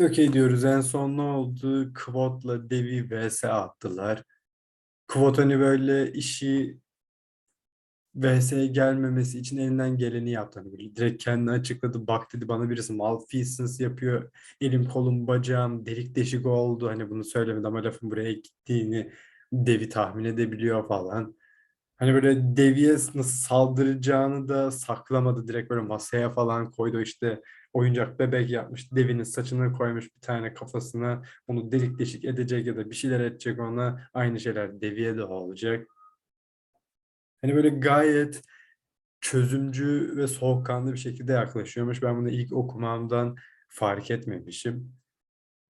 Okey diyoruz. En son ne oldu? Kvot'la Devi vs attılar. Kvot hani böyle işi vs'ye gelmemesi için elinden geleni yaptı. Hani direkt kendini açıkladı. Bak dedi bana birisi malfeasance yapıyor. Elim kolum bacağım delik deşik oldu. Hani bunu söylemedi ama lafın buraya gittiğini Devi tahmin edebiliyor falan. Hani böyle Devi'ye nasıl saldıracağını da saklamadı. Direkt böyle masaya falan koydu. İşte oyuncak bebek yapmış. Devi'nin saçını koymuş bir tane kafasına. Onu delik deşik edecek ya da bir şeyler edecek ona. Aynı şeyler Devi'ye de olacak. Hani böyle gayet çözümcü ve soğukkanlı bir şekilde yaklaşıyormuş. Ben bunu ilk okumamdan fark etmemişim.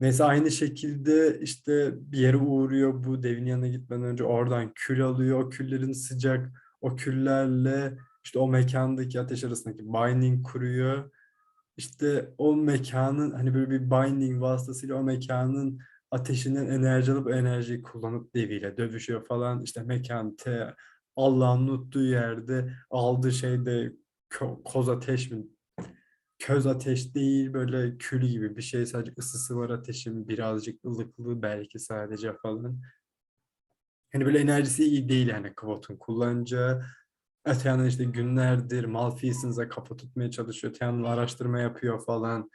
Neyse aynı şekilde işte bir yere uğruyor bu devin yanına gitmeden önce oradan kül alıyor. O küllerin sıcak o küllerle işte o mekandaki ateş arasındaki binding kuruyor. İşte o mekanın hani böyle bir binding vasıtasıyla o mekanın ateşinden enerji alıp enerjiyi kullanıp deviyle dövüşüyor falan. İşte mekan te Allah'ın unuttuğu yerde aldığı şey de ko- koz ateş mi köz ateş değil böyle kül gibi bir şey sadece ısısı var ateşin birazcık ılıklığı belki sadece falan. Hani böyle enerjisi iyi değil yani Kvot'un kullanacağı. Öte işte günlerdir Malfeasance'a kafa tutmaya çalışıyor. Öte yandan araştırma yapıyor falan.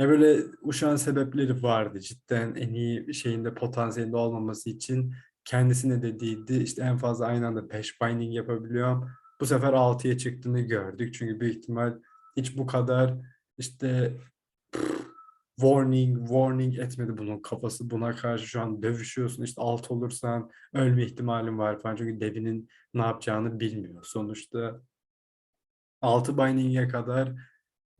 Ya böyle uşağın sebepleri vardı cidden en iyi şeyinde potansiyelinde olmaması için kendisine dediydi işte en fazla aynı anda peş binding yapabiliyorum. Bu sefer 6'ya çıktığını gördük. Çünkü büyük ihtimal hiç bu kadar işte warning warning etmedi bunun kafası buna karşı şu an dövüşüyorsun işte alt olursan ölme ihtimalin var falan çünkü Devi'nin ne yapacağını bilmiyor. Sonuçta 6 binding'e kadar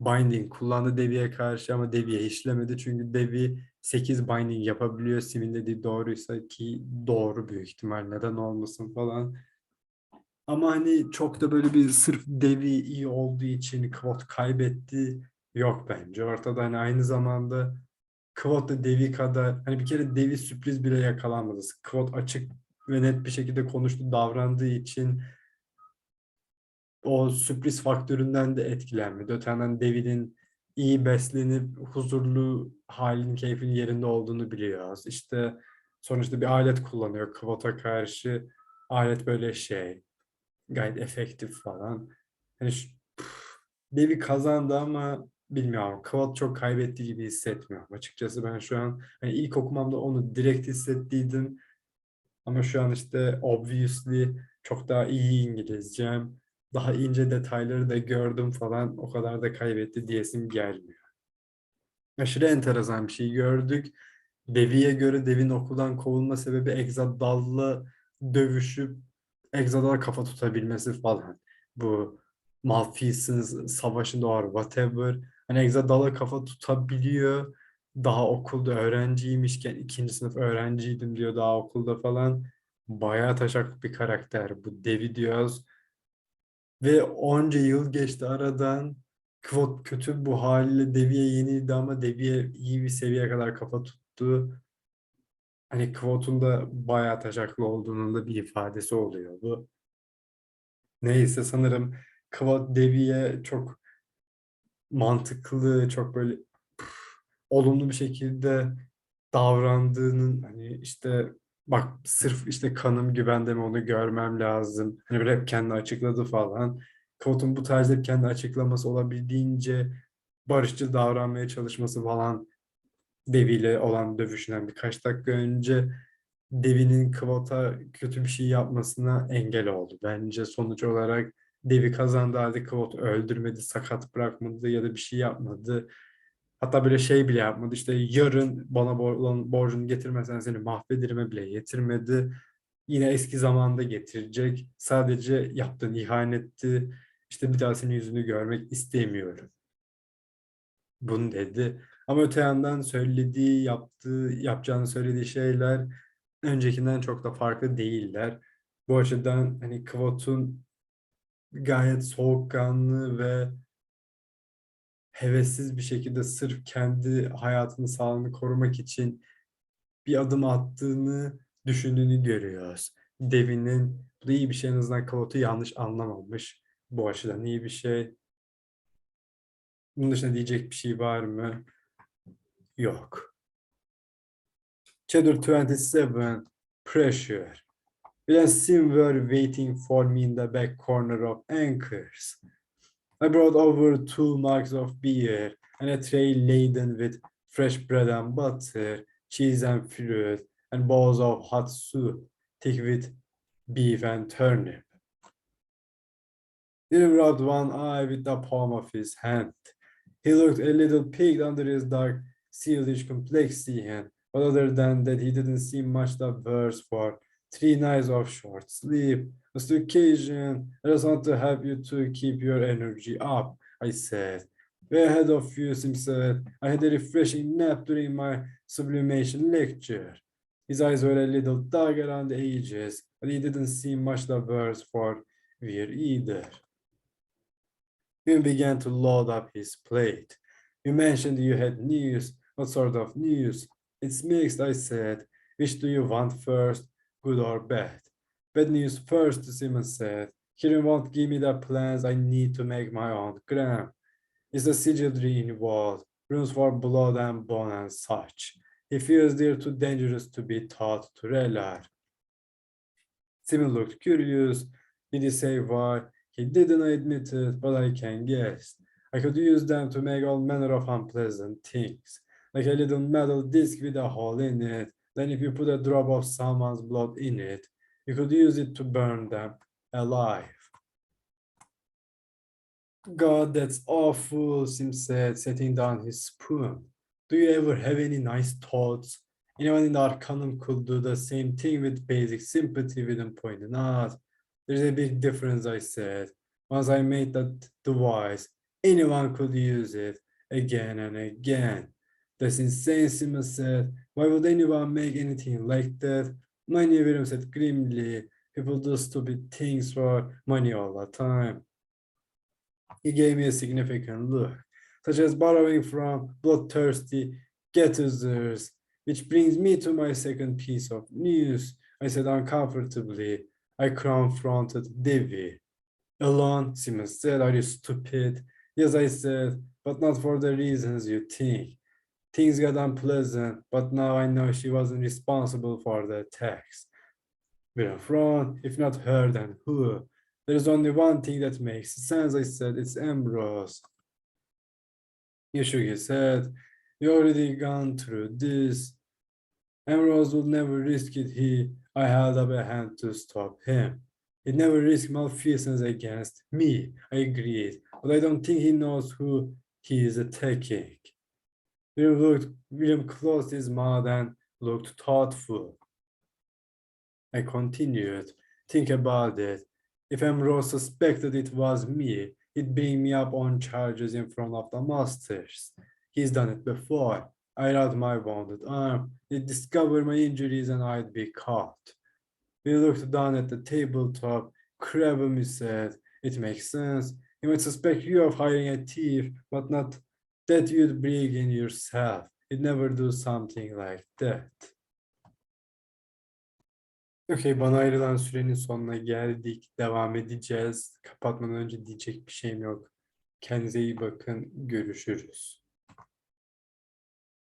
binding kullandı Devi'ye karşı ama Devi'ye işlemedi çünkü Devi 8 binding yapabiliyor. Sivin dediği doğruysa ki doğru büyük ihtimal neden olmasın falan. Ama hani çok da böyle bir sırf Devi iyi olduğu için Kvot kaybetti yok bence. Ortada hani aynı zamanda Kvot da Devi kadar hani bir kere Devi sürpriz bile yakalanmadı. Kvot açık ve net bir şekilde konuştu davrandığı için o sürpriz faktöründen de etkilenmedi. Öte yandan Devi'nin iyi beslenip huzurlu halin keyfin yerinde olduğunu biliyoruz. İşte sonuçta bir alet kullanıyor Kvot'a karşı. Alet böyle şey gayet efektif falan. Hani şu, püf, Devi kazandı ama bilmiyorum. Kvot çok kaybettiği gibi hissetmiyorum. Açıkçası ben şu an hani ilk okumamda onu direkt hissettiydim. Ama şu an işte obviously çok daha iyi İngilizcem. Daha ince detayları da gördüm falan. O kadar da kaybetti diyesim gelmiyor. Aşırı enteresan bir şey gördük. Devi'ye göre Devin okuldan kovulma sebebi Exadal'la dövüşüp Exadal'a kafa tutabilmesi falan. Bu Malfeasance savaşında var whatever. Hani Exadal'a kafa tutabiliyor. Daha okulda öğrenciymişken ikinci sınıf öğrenciydim diyor daha okulda falan. Bayağı taşak bir karakter bu Devi diyoruz. Ve onca yıl geçti aradan. Kvot kötü bu haliyle Devi'ye yenildi ama Devi'ye iyi bir seviyeye kadar kafa tuttu. Hani Kvot'un da bayağı taşaklı olduğunun da bir ifadesi oluyor bu. Neyse sanırım Kvot Devi'ye çok mantıklı, çok böyle olumlu bir şekilde davrandığının hani işte bak sırf işte kanım güvende mi onu görmem lazım. Hani böyle hep kendi açıkladı falan. Kvot'un bu tarzda hep kendi açıklaması olabildiğince barışçıl davranmaya çalışması falan Devi ile olan dövüşünden birkaç dakika önce Devi'nin Kvot'a kötü bir şey yapmasına engel oldu. Bence sonuç olarak Devi kazandı halde Kvot öldürmedi, sakat bırakmadı ya da bir şey yapmadı. Hatta böyle şey bile yapmadı. İşte yarın bana borcunu getirmezsen seni mahvederime bile getirmedi. Yine eski zamanda getirecek. Sadece yaptığın ihanetti. İşte bir daha senin yüzünü görmek istemiyorum. Bunu dedi. Ama öte yandan söylediği, yaptığı, yapacağını söylediği şeyler öncekinden çok da farklı değiller. Bu açıdan hani Kvot'un gayet soğukkanlı ve hevessiz bir şekilde sırf kendi hayatını, sağlığını korumak için bir adım attığını düşündüğünü görüyoruz. Devin'in bu da iyi bir şey en azından Kvot'u yanlış anlamamış. Bu açıdan iyi bir şey. Bunun dışında diyecek bir şey var mı? Yok. Chapter 27 Pressure. Bill and Sim were waiting for me in the back corner of Anchors. I brought over two mugs of beer and a tray laden with fresh bread and butter, cheese and fruit, and bowls of hot soup, thick with beef and turnip. He rubbed one eye with the palm of his hand. He looked a little peaked under his dark, sealish complexion, but other than that, he didn't seem much the worse for three nights of short sleep. A occasion, I just want to help you to keep your energy up, I said. Way ahead of you, Sim said. I had a refreshing nap during my sublimation lecture. His eyes were a little dark around the edges, but he didn't seem much the worse for wear either. He began to load up his plate. You mentioned you had news. What sort of news? It's mixed, I said. Which do you want first, good or bad? Bad news first, Simon said. Kieran won't give me the plans I need to make my own gram. It's a sigilry involved, rooms for blood and bone and such. He feels they're too dangerous to be taught to rely. Simon looked curious. Did he say why? He didn't admit it, but I can guess. I could use them to make all manner of unpleasant things, like a little metal disc with a hole in it. Then, if you put a drop of someone's blood in it, you could use it to burn them alive. God, that's awful, Sim said, setting down his spoon. Do you ever have any nice thoughts? Anyone in the Arcanum could do the same thing with basic sympathy within pointing out. There's a big difference, I said. Once I made that device, anyone could use it again and again. That's insane, Simmons said. Why would anyone make anything like that? Money Williams said grimly. People do stupid things for money all the time. He gave me a significant look, such as borrowing from bloodthirsty get-users, which brings me to my second piece of news. I said uncomfortably. I confronted Devi. Alone, Simmons said, Are you stupid? Yes, I said, but not for the reasons you think. Things got unpleasant, but now I know she wasn't responsible for the attacks. We're front, if not her, then who? There's only one thing that makes sense, I said, it's Ambrose. He shook his head. You already gone through this. Ambrose would never risk it. He, I held up a hand to stop him. He'd never risk malfeasance against me. I agreed, but I don't think he knows who he is attacking. William looked. William closed his mouth and looked thoughtful. I continued. Think about it. If Ambrose suspected it was me, he'd bring me up on charges in front of the masters. He's done it before. I'd my wounded arm. They'd discover my injuries and I'd be caught. We looked down at the tabletop. Crabamy said, It makes sense. He might suspect you of hiring a thief, but not that you'd bring in yourself. He'd never do something like that. Okey, bana ayrılan sürenin sonuna geldik. Devam edeceğiz. Kapatmadan önce diyecek bir şeyim yok. Kendinize iyi bakın. Görüşürüz.